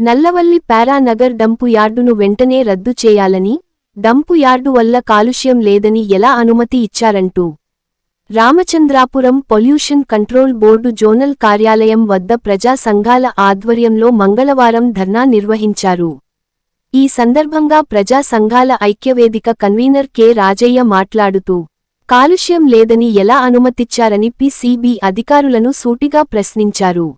Nallavalli పారానగర్ dump యార్డును వెంటనే రద్దు చేయాలని డంపు యార్డు వల్ల కాలుష్యం లేదని ఎలా అనుమతి ఇచ్చారంటూ. Ramachandrapuram pollution control board zonal కార్యాలయం వద్ద ప్రజా సంఘాల ఆధ్వర్యంలో మంగళవారం ధర్నా నిర్వహించారు. ఈ సందర్భంగా ప్రజా సంఘాల ఐక్యవేదిక కన్వీనర్ కె. రాజయ్య మాట్లాడుతూ కాలుష్యం లేదని ఎలా అనుమతిచ్చారని పిసిబి అధికారులను సూటిగా ప్రశ్నించారు.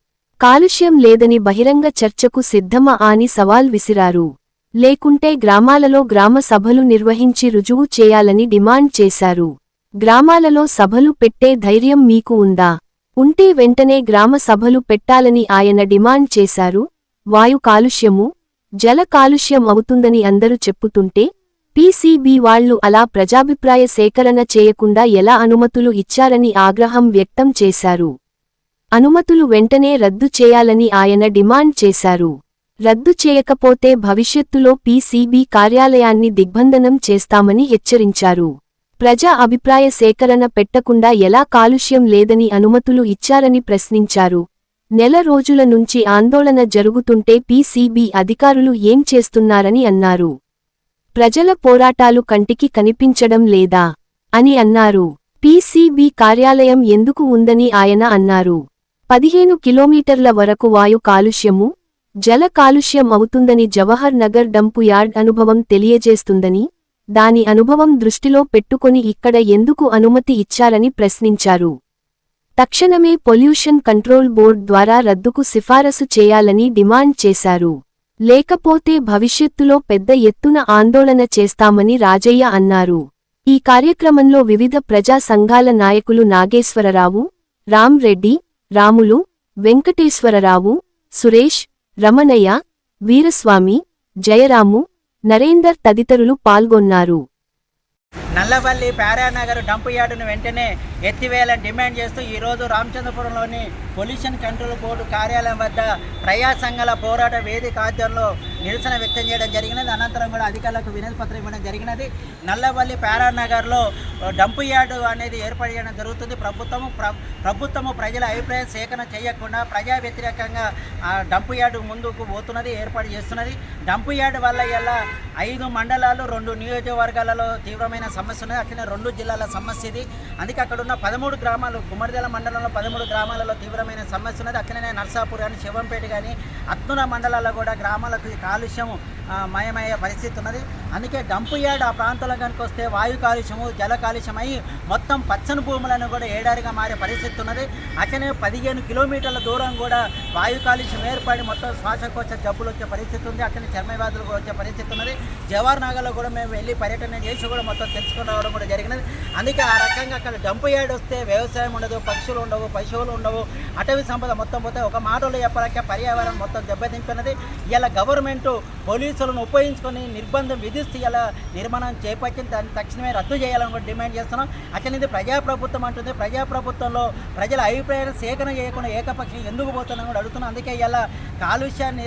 కాలుష్యం లేదని బహిరంగ చర్చకు సిద్ధమా అని సవాల్ విసిరారు. లేకుంటే గ్రామాలలో గ్రామ సభలు నిర్వహించి రుజువు చేయాలని డిమాండ్ చేశారు. గ్రామాలలో సభలు పెట్టే ధైర్యం మీకు ఉందా? ఉంటే వెంటనే గ్రామ సభలు పెట్టాలని ఆయన డిమాండ్ చేశారు. వాయు కాలుష్యము జల కాలుష్యం అవుతుందని అందరూ చెప్పుతుంటే పీసీబీ వాళ్ళు అలా ప్రజాభిప్రాయ సేకరణ చేయకుండా ఎలా అనుమతులు ఇచ్చారని ఆగ్రహం వ్యక్తం చేశారు. అనుమతులు వెంటనే రద్దు చేయాలని ఆయన డిమాండ్ చేశారు. రద్దు చేయకపోతే భవిష్యత్తులో పీసీబీ కార్యాలయాన్ని దిగ్బంధనం చేస్తామని హెచ్చరించారు. ప్రజా అభిప్రాయ సేకరణ పెట్టకుండా ఎలా కాలుష్యం లేదని అనుమతులు ఇచ్చారని ప్రశ్నించారు. నెల రోజుల నుంచి ఆందోళన జరుగుతుంటే పీసీబీ అధికారులు ఏం చేస్తున్నారని అన్నారు. ప్రజల పోరాటాలు కంటికి కనిపించడం లేదా? అని అన్నారు. పీసీబీ కార్యాలయం ఎందుకు ఉందని ఆయన అన్నారు. పదిహేను కిలోమీటర్ల వరకు వాయు కాలుష్యము జల కాలుష్యం అవుతుందని జవహర్ నగర్ డంపు యార్డ్ అనుభవం తెలియజేస్తుందని దాని అనుభవం దృష్టిలో పెట్టుకొని ఇక్కడ ఎందుకు అనుమతి ఇచ్చారని ప్రశ్నించారు. తక్షణమే పొల్యూషన్ కంట్రోల్ బోర్డ్ ద్వారా రద్దుకు సిఫారసు చేయాలని డిమాండ్ చేశారు. లేకపోతే భవిష్యత్తులో పెద్ద ఎత్తున ఆందోళన చేస్తామని రాజయ్య అన్నారు. ఈ కార్యక్రమంలో వివిధ ప్రజా సంఘాల నాయకులు నాగేశ్వరరావు రామ్ రెడ్డి రాములు వెంకటేశ్వరరావు సురేష్ రమణయ్య వీరస్వామి జయరాము నరేందర్ తదితరులు పాల్గొన్నారు. నల్లవల్లి పారానగర్ డంప్ యార్డును వెంటనే ఎత్తివేయాలని డిమాండ్ చేస్తూ ఈరోజు రామచంద్రపురంలోని పొల్యూషన్ కంట్రోల్ బోర్డు కార్యాలయం వద్ద ప్రజా సంఘాల పోరాట వేదిక ఆధ్వర్యంలో నిరసన వ్యక్తం చేయడం జరిగినది. అనంతరం కూడా అధికారులకు వినతి పత్రం ఇవ్వడం జరిగినది. నల్లవల్లి పారానగర్లో డంప్ యార్డు అనేది ఏర్పాటు చేయడం జరుగుతుంది. ప్రభుత్వము ప్రభుత్వము ప్రజల అభిప్రాయం సేకరణ చేయకుండా ప్రజా వ్యతిరేకంగా డంప్ యార్డు ముందుకు పోతున్నది ఏర్పాటు చేస్తున్నది. డంప్ యార్డు వల్ల ఇలా ఐదు మండలాలు రెండు నియోజకవర్గాలలో తీవ్రమైన సమస్య ఉన్నది. అట్లనే రెండు జిల్లాల సమస్య ఇది. అందుకే అక్కడ ఉన్న పదమూడు గ్రామాలు గుమ్మడిదల మండలంలో పదమూడు గ్రామాలలో తీవ్రమైన సమస్య ఉన్నది. అట్లనే నర్సాపూర్ కానీ శివంపేట కానీ అత్తున మండలాల్లో కూడా గ్రామాలకు కాలుష్యం మయమయ్యే పరిస్థితి ఉన్నది. అందుకే డంపు యార్డ్ ఆ ప్రాంతంలో కనుక వస్తే వాయు కాలుష్యము జల కాలుష్యం అయ్యి మొత్తం పచ్చని భూములను కూడా ఏడారిగా మారే పరిస్థితి ఉన్నది. అట్లనే పదిహేను కిలోమీటర్ల దూరం కూడా వాయు కాలుష్యం ఏర్పడి మొత్తం శ్వాసకోశ జబ్బులు వచ్చే పరిస్థితి ఉంది. అట్లనే చర్మ వ్యాధులు కూడా వచ్చే పరిస్థితి ఉన్నది. జవహర్ నగర్లో కూడా మేము వెళ్ళి పర్యటన చేసి కూడా మొత్తం తెలుసుకుని రావడం కూడా జరిగినది. అందుకే ఆ రకంగా అక్కడ డంపు యార్డ్ వస్తే వ్యవసాయం ఉండదు పక్షులు ఉండవు పశువులు ఉండవు. అటవీ సంపద మొత్తం పోతే ఒక మాటలో చెప్పాలంటే పర్యావరణం మొత్తం దెబ్బతింటున్నది. ఇలా గవర్నమెంట్ పోలీసులను ఉపయోగించుకొని నిర్బంధం విధిస్తూ ఇలా నిర్మాణం చేపట్టిన దాన్ని తక్షణమే రద్దు చేయాలని కూడా డిమాండ్ చేస్తున్నాం. అట్లనే ఇది ప్రజాప్రభుత్వం అంటుంది ప్రజాప్రభుత్వంలో ప్రజల అభిప్రాయాలు సేకరణ చేయకుండా ఏకపక్షం ఎందుకు పోతున్నాం కూడా అడుగుతున్నాం. అందుకే ఇలా కాలుష్యాన్ని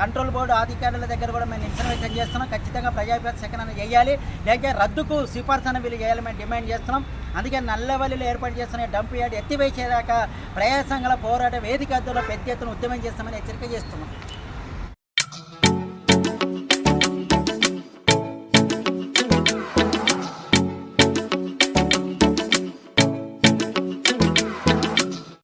కంట్రోల్ బోర్డు అధికారుల దగ్గర కూడా మేము నిరసన వ్యక్తం చేస్తున్నాం. ఖచ్చితంగా ప్రజాభిప్రాయ సేకరణ చేయాలి. లేక రద్దుకు సిఫార్సు అన్న వీళ్ళు చేయాలి మేము డిమాండ్ చేస్తున్నాం. అందుకే నల్లవల్లిలో ఏర్పాటు చేస్తున్న డంప్ యార్డ్ ఎత్తివేసేదాకా ప్రయాసంగా పోరాట వేదిక అద్దులో పెద్ద ఎత్తున ఉద్యమం చేస్తామని హెచ్చరిక చేస్తున్నాం.